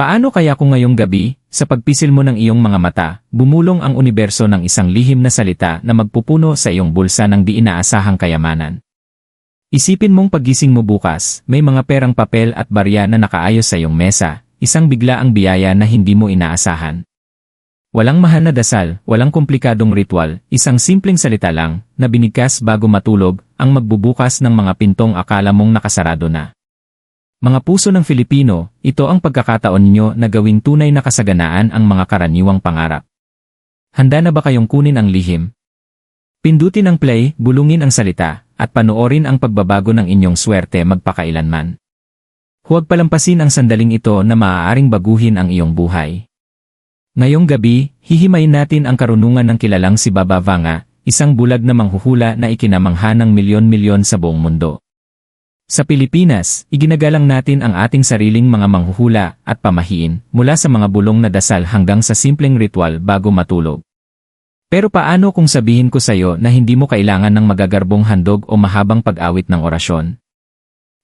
Paano kaya kung ngayong gabi, sa pagpisil mo ng iyong mga mata, bumulong ang universo ng isang lihim na salita na magpupuno sa iyong bulsa ng di inaasahang kayamanan? Isipin mong pagising mo bukas, may mga perang papel at barya na nakaayos sa iyong mesa, isang bigla ang biyaya na hindi mo inaasahan. Walang mahal na dasal, walang komplikadong ritual, isang simpleng salita lang, na binigkas bago matulog, ang magbubukas ng mga pintong akala mong nakasarado na. Mga puso ng Filipino, ito ang pagkakataon ninyo na gawing tunay na kasaganaan ang mga karaniwang pangarap. Handa na ba kayong kunin ang lihim? Pindutin ang play, bulungin ang salita, at panoorin ang pagbabago ng inyong swerte magpakailanman. Huwag palampasin ang sandaling ito na maaaring baguhin ang iyong buhay. Ngayong gabi, hihimayin natin ang karunungan ng kilalang si Baba Vanga, isang bulag na manghuhula na ikinamangha ng milyon-milyon sa buong mundo. Sa Pilipinas, iginagalang natin ang ating sariling mga manghuhula at pamahiin mula sa mga bulong na dasal hanggang sa simpleng ritual bago matulog. Pero paano kung sabihin ko sa iyo na hindi mo kailangan ng magagarbong handog o mahabang pag-awit ng orasyon?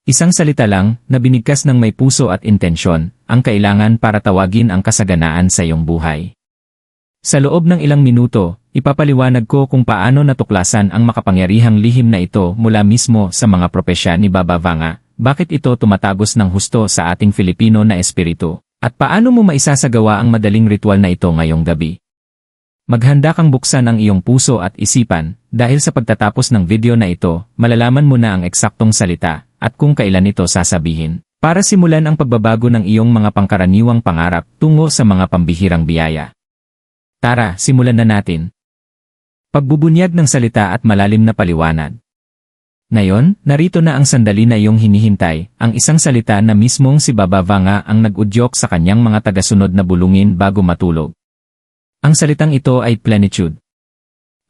Isang salita lang na binigkas ng may puso at intensyon ang kailangan para tawagin ang kasaganaan sa iyong buhay. Sa loob ng ilang minuto, ipapaliwanag ko kung paano natuklasan ang makapangyarihang lihim na ito mula mismo sa mga propesya ni Baba Vanga, bakit ito tumatagos ng husto sa ating Filipino na espiritu, at paano mo maisasagawa ang madaling ritual na ito ngayong gabi. Maghanda kang buksan ang iyong puso at isipan, dahil sa pagtatapos ng video na ito, malalaman mo na ang eksaktong salita, at kung kailan ito sasabihin. Para simulan ang pagbabago ng iyong mga pangkaraniwang pangarap tungo sa mga pambihirang biyaya. Tara, simulan na natin. Pagbubunyag ng salita at malalim na paliwanag. Ngayon, narito na ang sandali na iyong hinihintay, ang isang salita na mismong si Baba Vanga ang nag-udyok sa kanyang mga tagasunod na bulungin bago matulog. Ang salitang ito ay plenitude.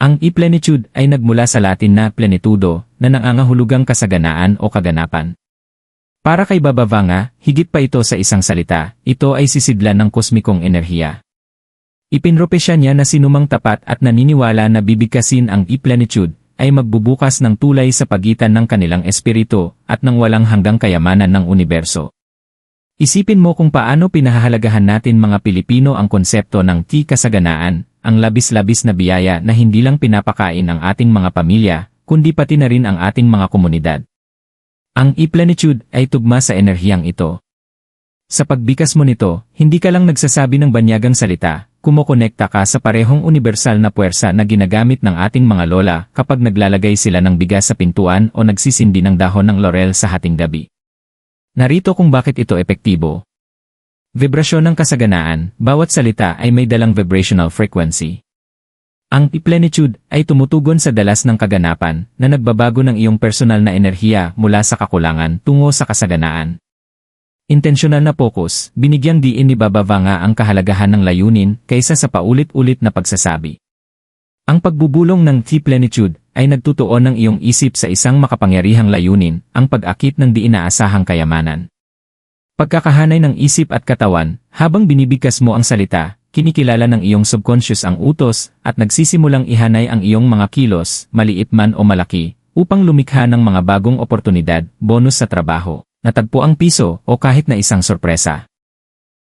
Ang i-plenitude ay nagmula sa Latin na plenitudo, na nangangahulugang kasaganaan o kaganapan. Para kay Baba Vanga, higit pa ito sa isang salita, ito ay sisidlan ng kosmikong enerhiya. Ipinropesya niya na sinumang tapat at naniniwala na bibigkasin ang i-plenitude, ay magbubukas ng tulay sa pagitan ng kanilang espiritu at ng walang hanggang kayamanan ng universo. Isipin mo kung paano pinahahalagahan natin mga Pilipino ang konsepto ng ti-kasaganaan, ang labis-labis na biyaya na hindi lang pinapakain ang ating mga pamilya, kundi pati na rin ang ating mga komunidad. Ang e-plenitude ay tugma sa enerhiyang ito. Sa pagbikas mo nito, hindi ka lang nagsasabi ng banyagang salita, kumokonekta ka sa parehong universal na puwersa na ginagamit ng ating mga lola kapag naglalagay sila ng bigas sa pintuan o nagsisindi ng dahon ng laurel sa hating gabi. Narito kung bakit ito epektibo. Vibrasyon ng kasaganaan, bawat salita ay may dalang vibrational frequency. Ang plenitude ay tumutugon sa dalas ng kaganapan na nagbabago ng iyong personal na enerhiya mula sa kakulangan tungo sa kasaganaan. Intensyonal na focus, binigyang diin ni Baba Vanga ang kahalagahan ng layunin kaysa sa paulit-ulit na pagsasabi. Ang pagbubulong ng T-plenitude ay nagtutuon ng iyong isip sa isang makapangyarihang layunin, ang pag-akit ng di inaasahang kayamanan. Pagkakahanay ng isip at katawan, habang binibigkas mo ang salita, kinikilala ng iyong subconscious ang utos at nagsisimulang ihanay ang iyong mga kilos, maliit man o malaki, upang lumikha ng mga bagong oportunidad, bonus sa trabaho, natagpo ang piso o kahit na isang sorpresa.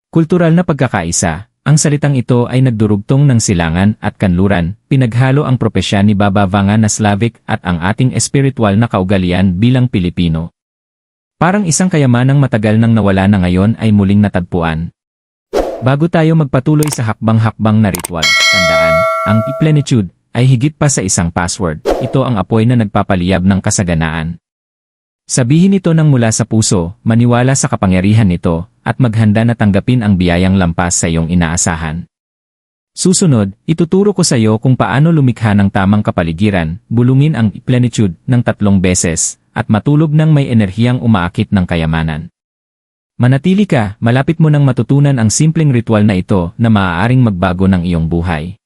Kultural na pagkakaisa, ang salitang ito ay nagdurugtong ng silangan at kanluran, pinaghalo ang propesya ni Baba Vanga na Slavic at ang ating espiritual na kaugalian bilang Pilipino. Parang isang kayamanang matagal nang nawala na ngayon ay muling natagpuan. Bago tayo magpatuloy sa hakbang-hakbang na ritual, tandaan, ang plenitude ay higit pa sa isang password. Ito ang apoy na nagpapaliyab ng kasaganaan. Sabihin ito ng mula sa puso, maniwala sa kapangyarihan nito, at maghanda na tanggapin ang biyayang lampas sa iyong inaasahan. Susunod, ituturo ko sa iyo kung paano lumikha ng tamang kapaligiran, bulungin ang plenitude ng tatlong beses, at matulog ng may enerhiyang umaakit ng kayamanan. Manatili ka, malapit mo nang matutunan ang simpleng ritual na ito na maaaring magbago ng iyong buhay.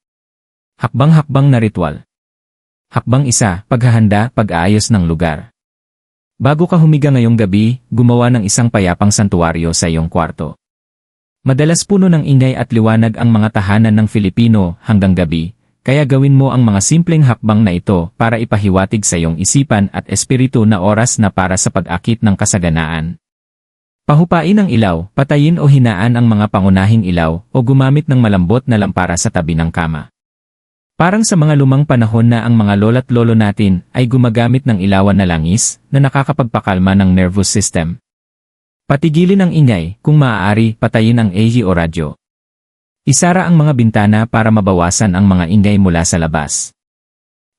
Hakbang-hakbang na ritual. Hakbang isa, paghahanda, pag-aayos ng lugar. Bago ka humiga ngayong gabi, gumawa ng isang payapang santuaryo sa iyong kwarto. Madalas puno ng ingay at liwanag ang mga tahanan ng Filipino hanggang gabi, kaya gawin mo ang mga simpleng hakbang na ito para ipahiwatig sa iyong isipan at espiritu na oras na para sa pag-akit ng kasaganaan. Pahupain ang ilaw, patayin o hinaan ang mga pangunahing ilaw o gumamit ng malambot na lampara sa tabi ng kama. Parang sa mga lumang panahon na ang mga lola't lolo natin ay gumagamit ng ilawan na langis na nakakapagpakalma ng nervous system. Patigilin ang ingay, kung maaari, patayin ang AG o radyo. Isara ang mga bintana para mabawasan ang mga ingay mula sa labas.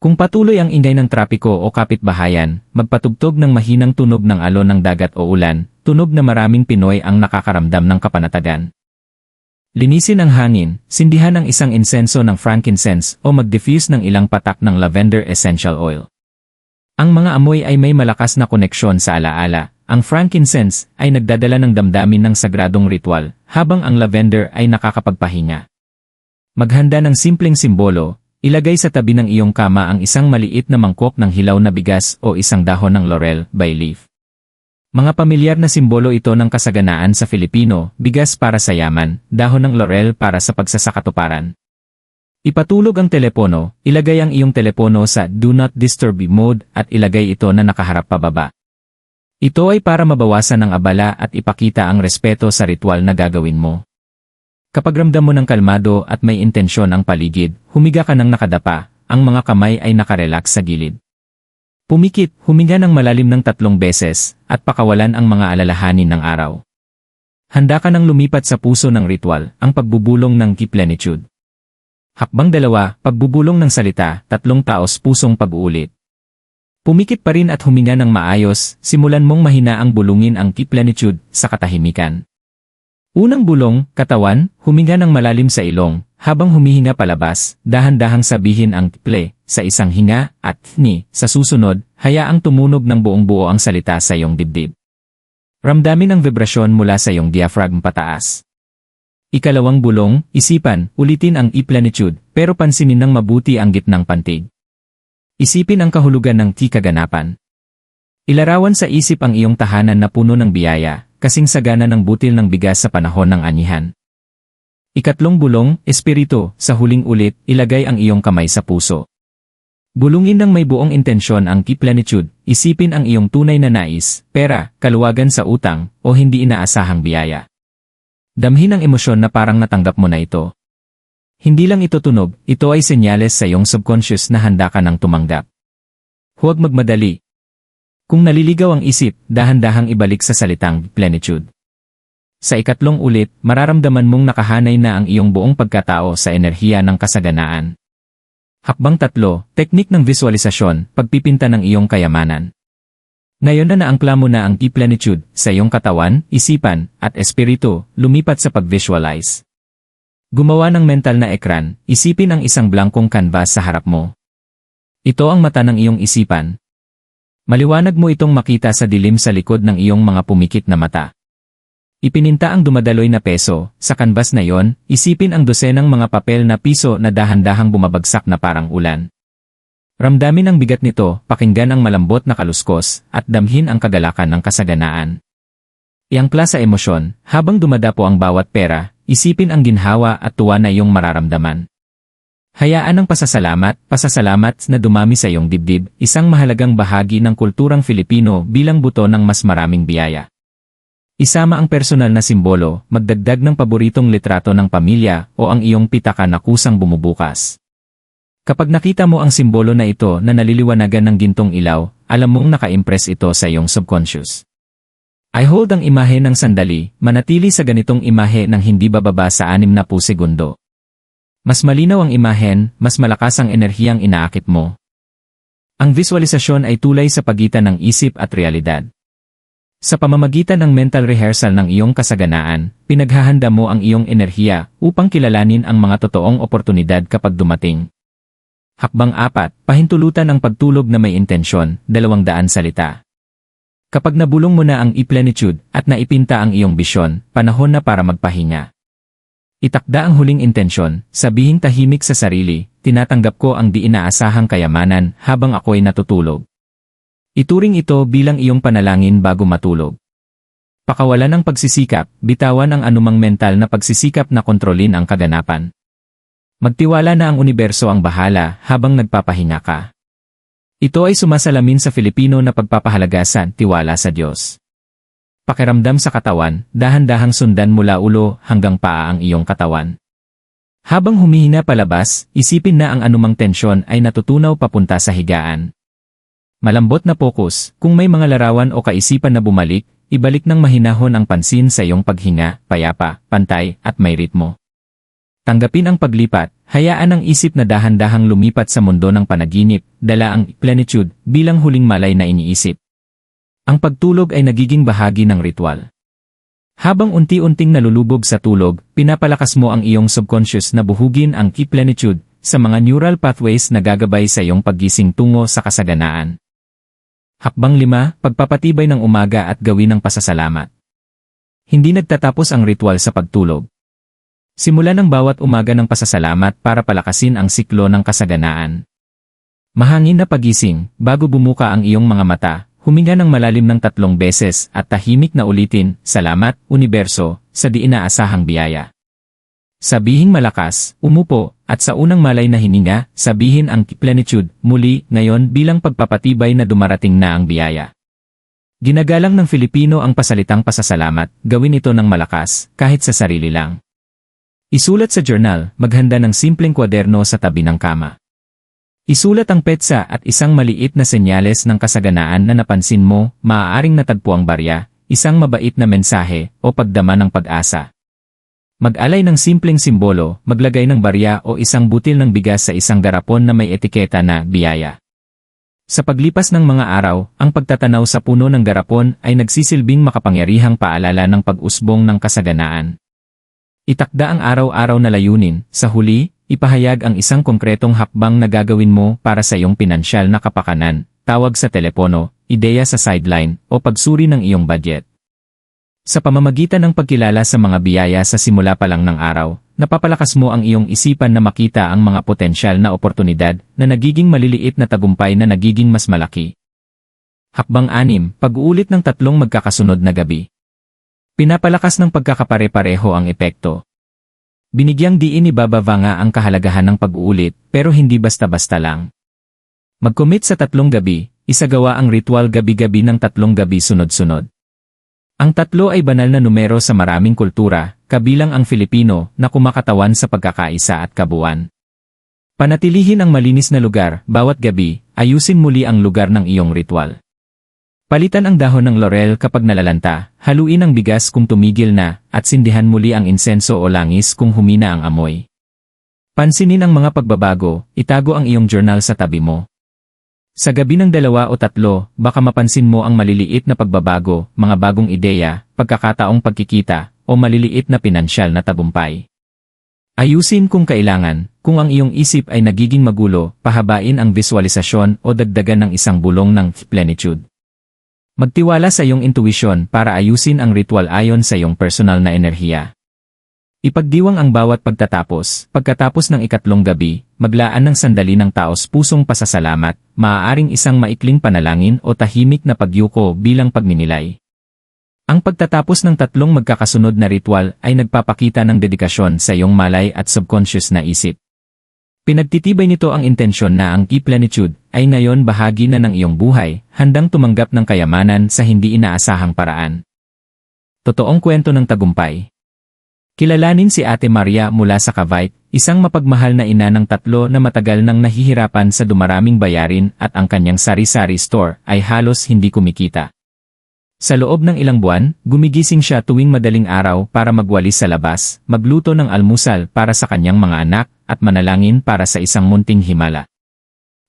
Kung patuloy ang ingay ng trapiko o kapitbahayan, magpatugtog ng mahinang tunog ng alon ng dagat o ulan, tunog na maraming Pinoy ang nakakaramdam ng kapanatagan. Linisin ang hangin, sindihan ang isang insenso ng frankincense o mag-diffuse ng ilang patak ng lavender essential oil. Ang mga amoy ay may malakas na koneksyon sa alaala. Ang frankincense ay nagdadala ng damdamin ng sagradong ritual, habang ang lavender ay nakakapagpahinga. Maghanda ng simpleng simbolo, ilagay sa tabi ng iyong kama ang isang maliit na mangkok ng hilaw na bigas o isang dahon ng laurel by leaf. Mga pamilyar na simbolo ito ng kasaganaan sa Filipino, bigas para sa yaman, dahon ng laurel para sa pagsasakatuparan. Ipatulog ang telepono, ilagay ang iyong telepono sa Do Not Disturb mode at ilagay ito na nakaharap pababa. Ito ay para mabawasan ang abala at ipakita ang respeto sa ritual na gagawin mo. Kapag ramdam mo ng kalmado at may intensyon ang paligid, humiga ka ng nakadapa, ang mga kamay ay nakarelax sa gilid. Pumikit, huminga ng malalim ng tatlong beses, at pakawalan ang mga alalahanin ng araw. Handa ka ng lumipat sa puso ng ritual, ang pagbubulong ng kiplenitude. Hakbang dalawa, pagbubulong ng salita, tatlong taos pusong pag-uulit. Pumikit pa rin at huminga ng maayos, simulan mong mahina ang bulungin ang kiplenitude sa katahimikan. Unang bulong, katawan, huminga ng malalim sa ilong, habang humihinga palabas, dahan-dahang sabihin ang ple sa isang hinga at ni sa susunod, hayaang tumunog ng buong buo ang salita sa iyong dibdib. Ramdamin ang vibrasyon mula sa iyong diaphragm pataas. Ikalawang bulong, isipan, ulitin ang i-plenitude, pero pansinin ng mabuti ang gitnang pantig. Isipin ang kahulugan ng ti kaganapan. Ilarawan sa isip ang iyong tahanan na puno ng biyaya, kasing sagana ng butil ng bigas sa panahon ng anihan. Ikatlong bulong, espiritu, sa huling ulit, ilagay ang iyong kamay sa puso. Bulungin ng may buong intensyon ang kiplenitude, isipin ang iyong tunay na nais, pera, kaluwagan sa utang, o hindi inaasahang biyaya. Damhin ang emosyon na parang natanggap mo na ito. Hindi lang ito tunog, ito ay senyales sa iyong subconscious na handa ka ng tumanggap. Huwag magmadali. Kung naliligaw ang isip, dahan-dahang ibalik sa salitang plenitude. Sa ikatlong ulit, mararamdaman mong nakahanay na ang iyong buong pagkatao sa enerhiya ng kasaganaan. Hakbang tatlo, teknik ng visualisasyon, pagpipinta ng iyong kayamanan. Ngayon na naangkla mo na ang e-plenitude sa iyong katawan, isipan, at espiritu, lumipat sa pag-visualize. Gumawa ng mental na ekran, isipin ang isang blankong canvas sa harap mo. Ito ang mata ng iyong isipan. Maliwanag mo itong makita sa dilim sa likod ng iyong mga pumikit na mata. Ipininta ang dumadaloy na peso, sa canvas na yon, isipin ang dosenang mga papel na piso na dahan-dahang bumabagsak na parang ulan. Ramdamin ang bigat nito, pakinggan ang malambot na kaluskos, at damhin ang kagalakan ng kasaganaan. Iangkla sa emosyon, habang dumadapo ang bawat pera, Isipin ang ginhawa at tuwa na iyong mararamdaman. Hayaan ang pasasalamat, pasasalamat na dumami sa iyong dibdib, isang mahalagang bahagi ng kulturang Filipino bilang buto ng mas maraming biyaya. Isama ang personal na simbolo, magdagdag ng paboritong litrato ng pamilya o ang iyong pitaka na kusang bumubukas. Kapag nakita mo ang simbolo na ito na naliliwanagan ng gintong ilaw, alam mong naka-impress ito sa iyong subconscious. I hold ang imahe ng sandali, manatili sa ganitong imahe ng hindi bababa sa 60 segundo. Mas malinaw ang imahen, mas malakas ang enerhiyang inaakit mo. Ang visualisasyon ay tulay sa pagitan ng isip at realidad. Sa pamamagitan ng mental rehearsal ng iyong kasaganaan, pinaghahanda mo ang iyong enerhiya upang kilalanin ang mga totoong oportunidad kapag dumating. Hakbang 4, pahintulutan ang pagtulog na may intensyon, dalawang daan salita. Kapag nabulong mo na ang i-plenitude at naipinta ang iyong bisyon, panahon na para magpahinga. Itakda ang huling intensyon, sabihin tahimik sa sarili, tinatanggap ko ang di inaasahang kayamanan habang ako'y natutulog. Ituring ito bilang iyong panalangin bago matulog. Pakawalan ng pagsisikap, bitawan ang anumang mental na pagsisikap na kontrolin ang kaganapan. Magtiwala na ang universo ang bahala habang nagpapahinga ka. Ito ay sumasalamin sa Filipino na pagpapahalagasan tiwala sa Diyos. pakiramdam sa katawan, dahan-dahang sundan mula ulo hanggang paa ang iyong katawan. Habang humihina palabas, isipin na ang anumang tensyon ay natutunaw papunta sa higaan. Malambot na pokus, kung may mga larawan o kaisipan na bumalik, ibalik ng mahinahon ang pansin sa iyong paghinga, payapa, pantay, at may ritmo. Tanggapin ang paglipat, hayaan ang isip na dahan-dahang lumipat sa mundo ng panaginip, dala ang plenitude bilang huling malay na iniisip. Ang pagtulog ay nagiging bahagi ng ritual. Habang unti-unting nalulubog sa tulog, pinapalakas mo ang iyong subconscious na buhugin ang key plenitude sa mga neural pathways na gagabay sa iyong paggising tungo sa kasaganaan. Hakbang 5, pagpapatibay ng umaga at gawin ng pasasalamat. Hindi nagtatapos ang ritual sa pagtulog. Simula ng bawat umaga ng pasasalamat para palakasin ang siklo ng kasaganaan. Mahangin na pagising, bago bumuka ang iyong mga mata, Huminga ng malalim ng tatlong beses at tahimik na ulitin, Salamat, Universo, sa di inaasahang biyaya. Sabihing malakas, umupo, at sa unang malay na hininga, sabihin ang plenitude, muli, ngayon bilang pagpapatibay na dumarating na ang biyaya. Ginagalang ng Filipino ang pasalitang pasasalamat, gawin ito ng malakas, kahit sa sarili lang. Isulat sa journal, maghanda ng simpleng kwaderno sa tabi ng kama. Isulat ang petsa at isang maliit na senyales ng kasaganaan na napansin mo, maaaring natagpo ang barya, isang mabait na mensahe, o pagdama ng pag-asa. Mag-alay ng simpleng simbolo, maglagay ng barya o isang butil ng bigas sa isang garapon na may etiketa na biyaya. Sa paglipas ng mga araw, ang pagtatanaw sa puno ng garapon ay nagsisilbing makapangyarihang paalala ng pag-usbong ng kasaganaan. Itakda ang araw-araw na layunin, sa huli, ipahayag ang isang konkretong hakbang na gagawin mo para sa iyong pinansyal na kapakanan, tawag sa telepono, ideya sa sideline, o pagsuri ng iyong budget. Sa pamamagitan ng pagkilala sa mga biyaya sa simula pa lang ng araw, napapalakas mo ang iyong isipan na makita ang mga potensyal na oportunidad na nagiging maliliit na tagumpay na nagiging mas malaki. Hakbang 6, pag-uulit ng tatlong magkakasunod na gabi. Pinapalakas ng pagkakapare-pareho ang epekto, Binigyang diin ni Baba Vanga ang kahalagahan ng pag-uulit, pero hindi basta-basta lang. Mag-commit sa tatlong gabi, isagawa ang ritual gabi-gabi ng tatlong gabi sunod-sunod. Ang tatlo ay banal na numero sa maraming kultura, kabilang ang Filipino, na kumakatawan sa pagkakaisa at kabuuan. Panatilihin ang malinis na lugar, bawat gabi, ayusin muli ang lugar ng iyong ritual. Palitan ang dahon ng laurel kapag nalalanta, haluin ang bigas kung tumigil na, at sindihan muli ang insenso o langis kung humina ang amoy. Pansinin ang mga pagbabago, itago ang iyong journal sa tabi mo. Sa gabi ng dalawa o tatlo, baka mapansin mo ang maliliit na pagbabago, mga bagong ideya, pagkakataong pagkikita, o maliliit na pinansyal na tagumpay. Ayusin kung kailangan, kung ang iyong isip ay nagiging magulo, pahabain ang visualisasyon o dagdagan ng isang bulong ng plenitude. Magtiwala sa iyong intuition para ayusin ang ritual ayon sa iyong personal na enerhiya. Ipagdiwang ang bawat pagtatapos, pagkatapos ng ikatlong gabi, maglaan ng sandali ng taos pusong pasasalamat, maaaring isang maikling panalangin o tahimik na pagyuko bilang pagninilay. Ang pagtatapos ng tatlong magkakasunod na ritual ay nagpapakita ng dedikasyon sa iyong malay at subconscious na isip. Pinagtitibay nito ang intensyon na ang key plenitude ay ngayon bahagi na ng iyong buhay, handang tumanggap ng kayamanan sa hindi inaasahang paraan. Totoong kwento ng tagumpay. Kilalanin si Ate Maria mula sa Cavite, isang mapagmahal na ina ng tatlo na matagal nang nahihirapan sa dumaraming bayarin at ang kanyang sari-sari store ay halos hindi kumikita. Sa loob ng ilang buwan, gumigising siya tuwing madaling araw para magwalis sa labas, magluto ng almusal para sa kanyang mga anak, at manalangin para sa isang munting himala.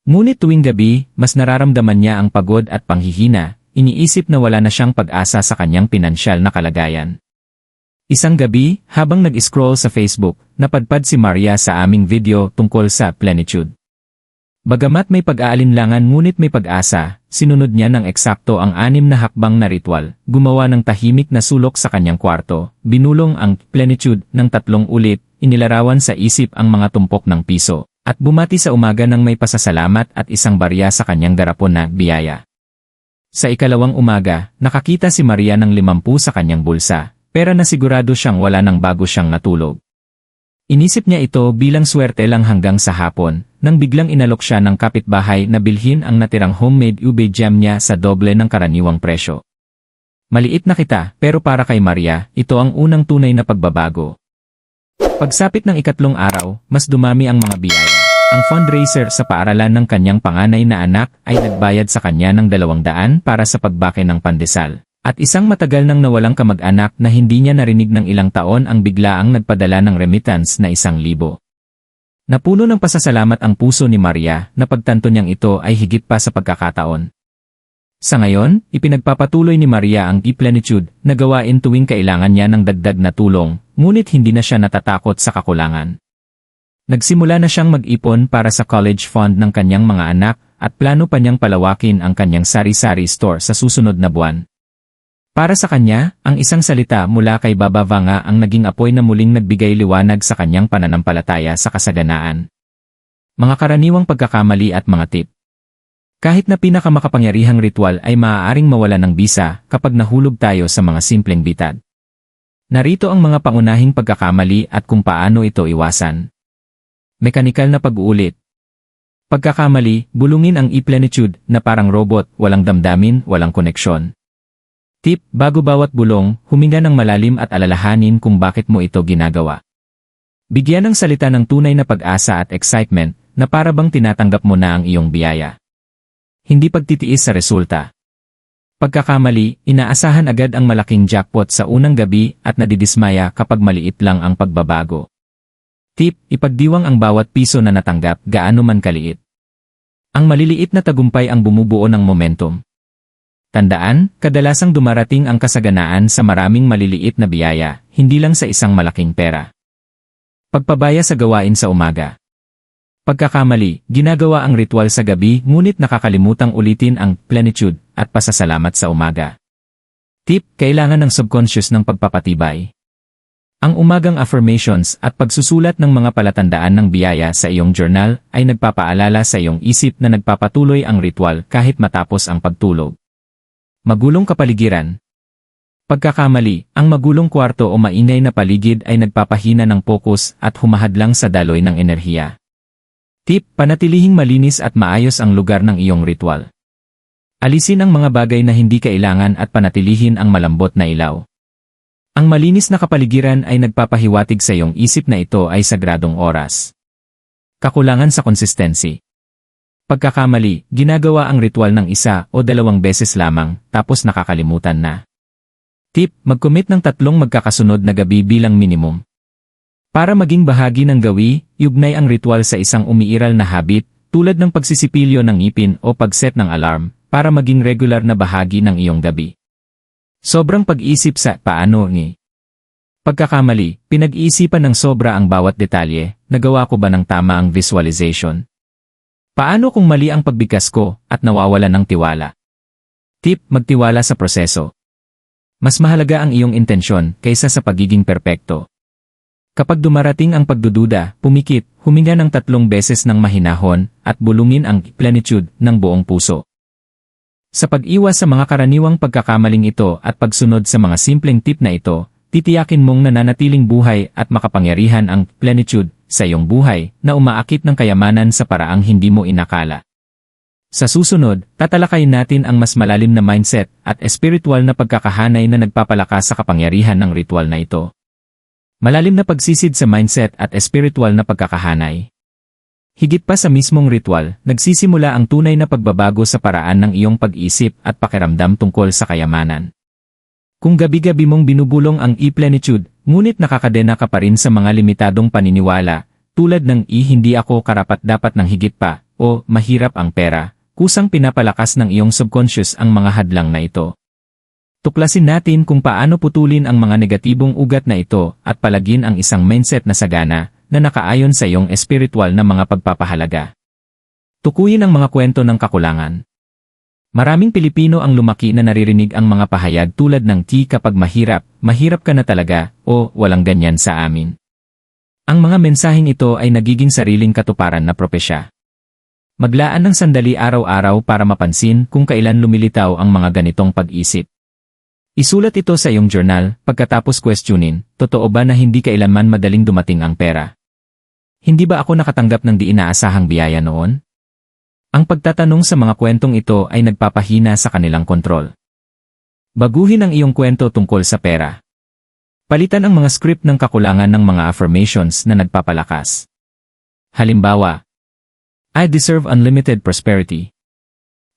Ngunit tuwing gabi, mas nararamdaman niya ang pagod at panghihina, iniisip na wala na siyang pag-asa sa kanyang pinansyal na kalagayan. Isang gabi, habang nag-scroll sa Facebook, napadpad si Maria sa aming video tungkol sa plenitude. Bagamat may pag-aalinlangan ngunit may pag-asa, sinunod niya ng eksakto ang anim na hakbang na ritual, gumawa ng tahimik na sulok sa kanyang kwarto, binulong ang plenitude ng tatlong ulit, inilarawan sa isip ang mga tumpok ng piso, at bumati sa umaga ng may pasasalamat at isang barya sa kanyang garapon na biyaya. Sa ikalawang umaga, nakakita si Maria ng limampu sa kanyang bulsa, pero nasigurado siyang wala nang bago siyang natulog. Inisip niya ito bilang swerte lang hanggang sa hapon, nang biglang inalok siya ng kapitbahay na bilhin ang natirang homemade ube jam niya sa doble ng karaniwang presyo. Maliit na kita, pero para kay Maria, ito ang unang tunay na pagbabago. Pagsapit ng ikatlong araw, mas dumami ang mga biyaya. Ang fundraiser sa paaralan ng kanyang panganay na anak ay nagbayad sa kanya ng dalawang daan para sa pagbake ng pandesal. At isang matagal nang nawalang kamag-anak na hindi niya narinig ng ilang taon ang biglaang nagpadala ng remittance na isang libo. Napuno ng pasasalamat ang puso ni Maria na pagtanto niyang ito ay higit pa sa pagkakataon. Sa ngayon, ipinagpapatuloy ni Maria ang e-plenitude na gawain tuwing kailangan niya ng dagdag na tulong, ngunit hindi na siya natatakot sa kakulangan. Nagsimula na siyang mag-ipon para sa college fund ng kanyang mga anak at plano pa niyang palawakin ang kanyang sari-sari store sa susunod na buwan. Para sa kanya, ang isang salita mula kay Baba Vanga ang naging apoy na muling nagbigay liwanag sa kanyang pananampalataya sa kasaganaan. Mga karaniwang pagkakamali at mga tip. Kahit na pinakamakapangyarihang ritual ay maaaring mawala ng bisa kapag nahulog tayo sa mga simpleng bitad. Narito ang mga pangunahing pagkakamali at kung paano ito iwasan. Mekanikal na pag-uulit. Pagkakamali, bulungin ang e-plenitude na parang robot, walang damdamin, walang koneksyon. Tip, bago bawat bulong, huminga ng malalim at alalahanin kung bakit mo ito ginagawa. Bigyan ng salita ng tunay na pag-asa at excitement na para bang tinatanggap mo na ang iyong biyaya. Hindi pagtitiis sa resulta. Pagkakamali, inaasahan agad ang malaking jackpot sa unang gabi at nadidismaya kapag maliit lang ang pagbabago. Tip, ipagdiwang ang bawat piso na natanggap gaano man kaliit. Ang maliliit na tagumpay ang bumubuo ng momentum. Tandaan, kadalasang dumarating ang kasaganaan sa maraming maliliit na biyaya, hindi lang sa isang malaking pera. Pagpabaya sa gawain sa umaga. Pagkakamali, ginagawa ang ritual sa gabi ngunit nakakalimutang ulitin ang plenitude at pasasalamat sa umaga. Tip, kailangan ng subconscious ng pagpapatibay. Ang umagang affirmations at pagsusulat ng mga palatandaan ng biyaya sa iyong journal ay nagpapaalala sa iyong isip na nagpapatuloy ang ritual kahit matapos ang pagtulog. Magulong kapaligiran Pagkakamali, ang magulong kwarto o maingay na paligid ay nagpapahina ng pokus at humahadlang sa daloy ng enerhiya. Tip, panatilihing malinis at maayos ang lugar ng iyong ritual. Alisin ang mga bagay na hindi kailangan at panatilihin ang malambot na ilaw. Ang malinis na kapaligiran ay nagpapahiwatig sa iyong isip na ito ay sagradong oras. Kakulangan sa consistency. Pagkakamali, ginagawa ang ritual ng isa o dalawang beses lamang, tapos nakakalimutan na. Tip, mag-commit ng tatlong magkakasunod na gabi bilang minimum. Para maging bahagi ng gawi, yugnay ang ritual sa isang umiiral na habit, tulad ng pagsisipilyo ng ngipin o pagset ng alarm, para maging regular na bahagi ng iyong gabi. Sobrang pag-isip sa paano ni. Pagkakamali, pinag-iisipan ng sobra ang bawat detalye, nagawa ko ba ng tama ang visualization? Paano kung mali ang pagbigkas ko at nawawalan ng tiwala? Tip, magtiwala sa proseso. Mas mahalaga ang iyong intensyon kaysa sa pagiging perpekto. Kapag dumarating ang pagdududa, pumikit, huminga ng tatlong beses ng mahinahon, at bulungin ang plenitude ng buong puso. Sa pag-iwas sa mga karaniwang pagkakamaling ito at pagsunod sa mga simpleng tip na ito, titiyakin mong nananatiling buhay at makapangyarihan ang plenitude sa iyong buhay na umaakit ng kayamanan sa paraang hindi mo inakala. Sa susunod, tatalakayin natin ang mas malalim na mindset at espiritual na pagkakahanay na nagpapalakas sa kapangyarihan ng ritual na ito. Malalim na pagsisid sa mindset at espiritual na pagkakahanay. Higit pa sa mismong ritual, nagsisimula ang tunay na pagbabago sa paraan ng iyong pag-isip at pakiramdam tungkol sa kayamanan. Kung gabi-gabi mong binubulong ang e-plenitude, ngunit nakakadena ka pa rin sa mga limitadong paniniwala, tulad ng i hindi ako karapat dapat ng higit pa, o mahirap ang pera, kusang pinapalakas ng iyong subconscious ang mga hadlang na ito. Tuklasin natin kung paano putulin ang mga negatibong ugat na ito at palagin ang isang mindset na sagana, na nakaayon sa iyong espiritual na mga pagpapahalaga. Tukuyin ang mga kwento ng kakulangan. Maraming Pilipino ang lumaki na naririnig ang mga pahayag tulad ng T kapag mahirap, mahirap ka na talaga, o walang ganyan sa amin. Ang mga mensaheng ito ay nagiging sariling katuparan na propesya. Maglaan ng sandali araw-araw para mapansin kung kailan lumilitaw ang mga ganitong pag-isip. Isulat ito sa iyong journal, pagkatapos questionin, totoo ba na hindi kailanman madaling dumating ang pera? Hindi ba ako nakatanggap ng di inaasahang biyaya noon? Ang pagtatanong sa mga kwentong ito ay nagpapahina sa kanilang kontrol. Baguhin ang iyong kwento tungkol sa pera. Palitan ang mga script ng kakulangan ng mga affirmations na nagpapalakas. Halimbawa, I deserve unlimited prosperity.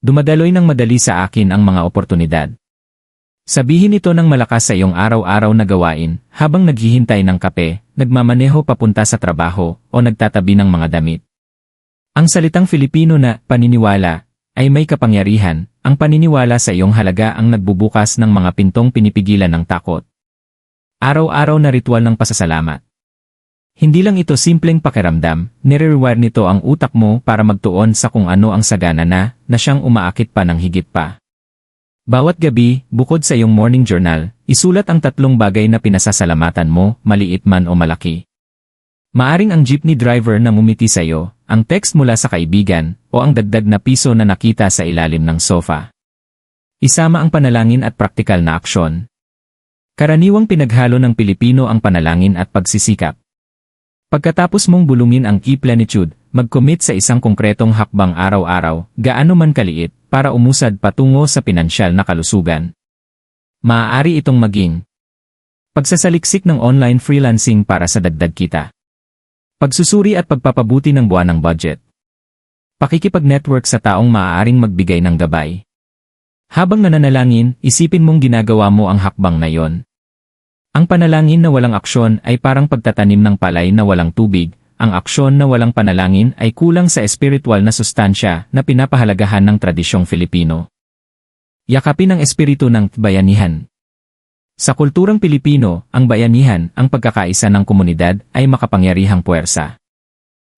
Dumadaloy ng madali sa akin ang mga oportunidad. Sabihin ito ng malakas sa iyong araw-araw na gawain habang naghihintay ng kape, nagmamaneho papunta sa trabaho o nagtatabi ng mga damit. Ang salitang Filipino na paniniwala ay may kapangyarihan, ang paniniwala sa iyong halaga ang nagbubukas ng mga pintong pinipigilan ng takot. Araw-araw na ritual ng pasasalamat. Hindi lang ito simpleng pakiramdam, nire-rewire nito ang utak mo para magtuon sa kung ano ang sagana na, na siyang umaakit pa ng higit pa. Bawat gabi, bukod sa iyong morning journal, isulat ang tatlong bagay na pinasasalamatan mo, maliit man o malaki. Maaring ang jeepney driver na ngumiti sa iyo, ang text mula sa kaibigan, o ang dagdag na piso na nakita sa ilalim ng sofa. Isama ang panalangin at praktikal na aksyon. Karaniwang pinaghalo ng Pilipino ang panalangin at pagsisikap. Pagkatapos mong bulungin ang key plenitude, mag-commit sa isang konkretong hakbang araw-araw, gaano man kaliit, para umusad patungo sa pinansyal na kalusugan. Maaari itong maging pagsasaliksik ng online freelancing para sa dagdag kita. Pagsusuri at pagpapabuti ng buwanang budget. Pakikipag-network sa taong maaaring magbigay ng gabay. Habang nananalangin, isipin mong ginagawa mo ang hakbang na yon. Ang panalangin na walang aksyon ay parang pagtatanim ng palay na walang tubig, ang aksyon na walang panalangin ay kulang sa espiritual na sustansya na pinapahalagahan ng tradisyong Filipino. Yakapin ang espiritu ng bayanihan. Sa kulturang Pilipino, ang bayanihan, ang pagkakaisa ng komunidad, ay makapangyarihang puwersa.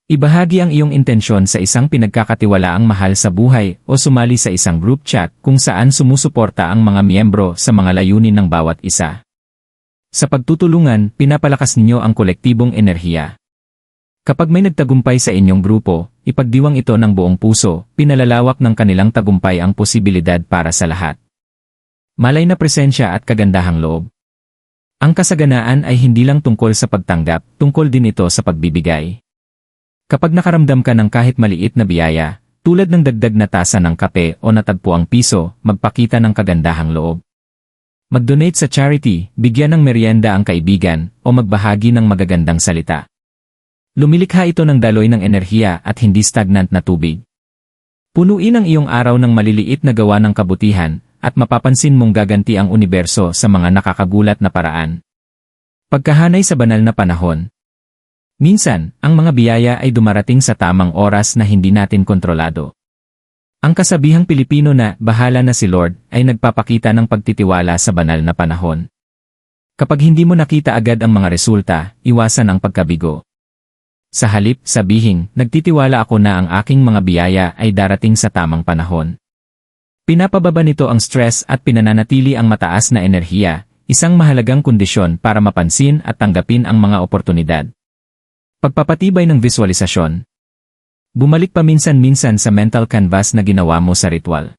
Ibahagi ang iyong intensyon sa isang pinagkakatiwalaang mahal sa buhay o sumali sa isang group chat kung saan sumusuporta ang mga miyembro sa mga layunin ng bawat isa. Sa pagtutulungan, pinapalakas ninyo ang kolektibong enerhiya. Kapag may nagtagumpay sa inyong grupo, ipagdiwang ito ng buong puso, pinalalawak ng kanilang tagumpay ang posibilidad para sa lahat. Malay na presensya at kagandahang loob. Ang kasaganaan ay hindi lang tungkol sa pagtanggap, tungkol din ito sa pagbibigay. Kapag nakaramdam ka ng kahit maliit na biyaya, tulad ng dagdag na tasa ng kape o natagpo ang piso, magpakita ng kagandahang loob. Mag-donate sa charity, bigyan ng merienda ang kaibigan, o magbahagi ng magagandang salita. Lumilikha ito ng daloy ng enerhiya at hindi stagnant na tubig. Punuin ang iyong araw ng maliliit na gawa ng kabutihan, at mapapansin mong gaganti ang universo sa mga nakakagulat na paraan. Pagkahanay sa banal na panahon, Minsan, ang mga biyaya ay dumarating sa tamang oras na hindi natin kontrolado. Ang kasabihang Pilipino na bahala na si Lord ay nagpapakita ng pagtitiwala sa banal na panahon. Kapag hindi mo nakita agad ang mga resulta, iwasan ang pagkabigo. Sa halip, sabihin, nagtitiwala ako na ang aking mga biyaya ay darating sa tamang panahon. Pinapababa nito ang stress at pinananatili ang mataas na enerhiya, isang mahalagang kondisyon para mapansin at tanggapin ang mga oportunidad. Pagpapatibay ng visualisasyon. Bumalik paminsan-minsan sa mental canvas na ginawa mo sa ritual.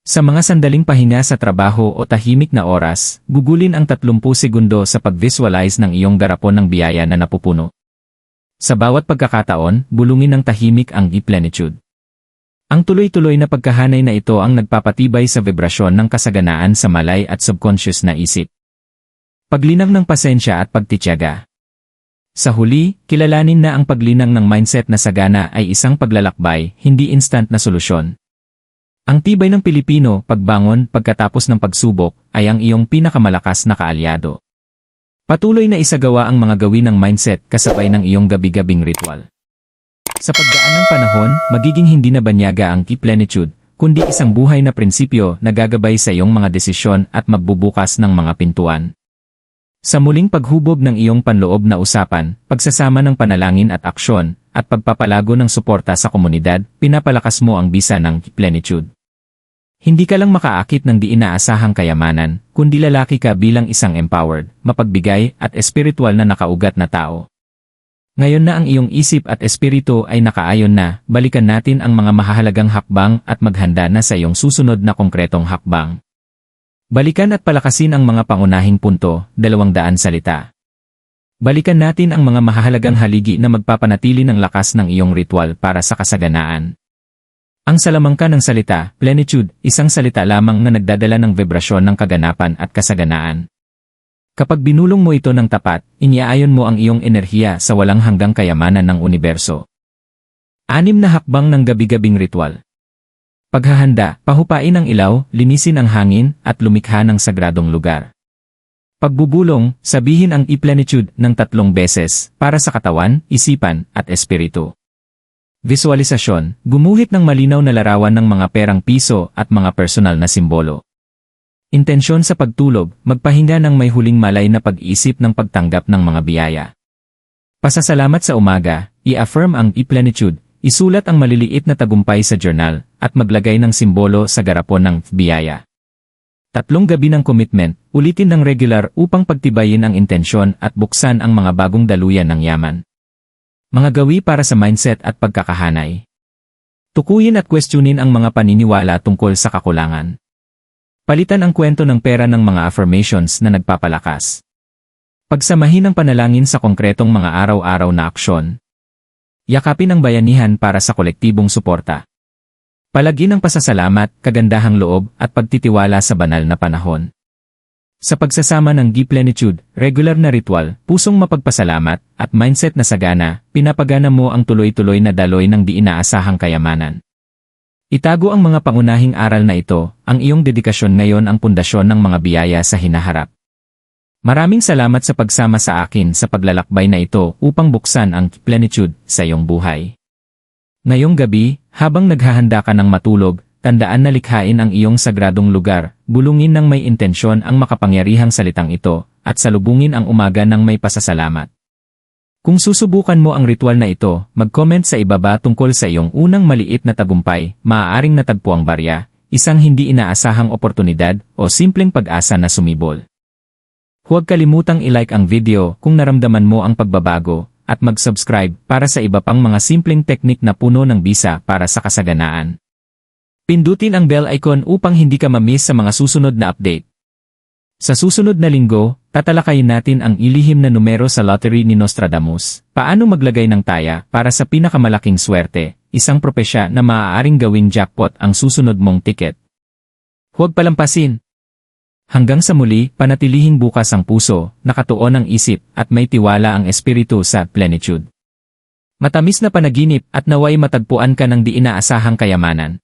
Sa mga sandaling pahinga sa trabaho o tahimik na oras, gugulin ang 30 segundo sa pag-visualize ng iyong garapon ng biyaya na napupuno. Sa bawat pagkakataon, bulungin ng tahimik ang e-plenitude. Ang tuloy-tuloy na pagkahanay na ito ang nagpapatibay sa vibrasyon ng kasaganaan sa malay at subconscious na isip. Paglinang ng pasensya at pagtityaga. Sa huli, kilalanin na ang paglinang ng mindset na sagana ay isang paglalakbay, hindi instant na solusyon. Ang tibay ng Pilipino, pagbangon pagkatapos ng pagsubok, ay ang iyong pinakamalakas na kaalyado. Patuloy na isagawa ang mga gawin ng mindset kasabay ng iyong gabi-gabing ritual. Sa pagdaan ng panahon, magiging hindi na banyaga ang key plenitude, kundi isang buhay na prinsipyo na gagabay sa iyong mga desisyon at magbubukas ng mga pintuan. Sa muling paghubog ng iyong panloob na usapan, pagsasama ng panalangin at aksyon, at pagpapalago ng suporta sa komunidad, pinapalakas mo ang bisa ng plenitude. Hindi ka lang makaakit ng di inaasahang kayamanan, kundi lalaki ka bilang isang empowered, mapagbigay at espiritual na nakaugat na tao. Ngayon na ang iyong isip at espiritu ay nakaayon na, balikan natin ang mga mahahalagang hakbang at maghanda na sa iyong susunod na konkretong hakbang. Balikan at palakasin ang mga pangunahing punto, dalawang daan salita. Balikan natin ang mga mahahalagang haligi na magpapanatili ng lakas ng iyong ritual para sa kasaganaan. Ang salamangka ng salita, plenitude, isang salita lamang na nagdadala ng vibrasyon ng kaganapan at kasaganaan. Kapag binulong mo ito ng tapat, iniaayon mo ang iyong enerhiya sa walang hanggang kayamanan ng universo. Anim na hakbang ng gabi-gabing ritual. Paghahanda, pahupain ang ilaw, linisin ang hangin, at lumikha ng sagradong lugar. Pagbubulong, sabihin ang i-plenitude ng tatlong beses para sa katawan, isipan, at espiritu. Visualisasyon, gumuhit ng malinaw na larawan ng mga perang piso at mga personal na simbolo. Intensyon sa pagtulog, magpahinga ng may huling malay na pag-iisip ng pagtanggap ng mga biyaya. Pasasalamat sa umaga, i-affirm ang i-plenitude, isulat ang maliliit na tagumpay sa journal, at maglagay ng simbolo sa garapon ng biyaya. Tatlong gabi ng commitment, ulitin ng regular upang pagtibayin ang intensyon at buksan ang mga bagong daluyan ng yaman. Mga gawi para sa mindset at pagkakahanay. Tukuyin at questionin ang mga paniniwala tungkol sa kakulangan. Palitan ang kwento ng pera ng mga affirmations na nagpapalakas. Pagsamahin ang panalangin sa konkretong mga araw-araw na aksyon. Yakapin ang bayanihan para sa kolektibong suporta. Palagin ang pasasalamat, kagandahang loob, at pagtitiwala sa banal na panahon. Sa pagsasama ng deep plenitude, regular na ritual, pusong mapagpasalamat, at mindset na sagana, pinapagana mo ang tuloy-tuloy na daloy ng di inaasahang kayamanan. Itago ang mga pangunahing aral na ito, ang iyong dedikasyon ngayon ang pundasyon ng mga biyaya sa hinaharap. Maraming salamat sa pagsama sa akin sa paglalakbay na ito upang buksan ang plenitude sa iyong buhay. Ngayong gabi, habang naghahanda ka ng matulog, Tandaan na likhain ang iyong sagradong lugar, bulungin ng may intensyon ang makapangyarihang salitang ito, at salubungin ang umaga ng may pasasalamat. Kung susubukan mo ang ritual na ito, mag-comment sa ibaba tungkol sa iyong unang maliit na tagumpay, maaaring natagpo ang barya, isang hindi inaasahang oportunidad, o simpleng pag-asa na sumibol. Huwag kalimutang i-like ang video kung naramdaman mo ang pagbabago, at mag-subscribe para sa iba pang mga simpleng teknik na puno ng bisa para sa kasaganaan. Pindutin ang bell icon upang hindi ka mamiss sa mga susunod na update. Sa susunod na linggo, tatalakayin natin ang ilihim na numero sa lottery ni Nostradamus. Paano maglagay ng taya para sa pinakamalaking swerte, isang propesya na maaaring gawing jackpot ang susunod mong ticket. Huwag palampasin. Hanggang sa muli, panatilihing bukas ang puso, nakatuon ang isip, at may tiwala ang espiritu sa plenitude. Matamis na panaginip at naway matagpuan ka ng di inaasahang kayamanan.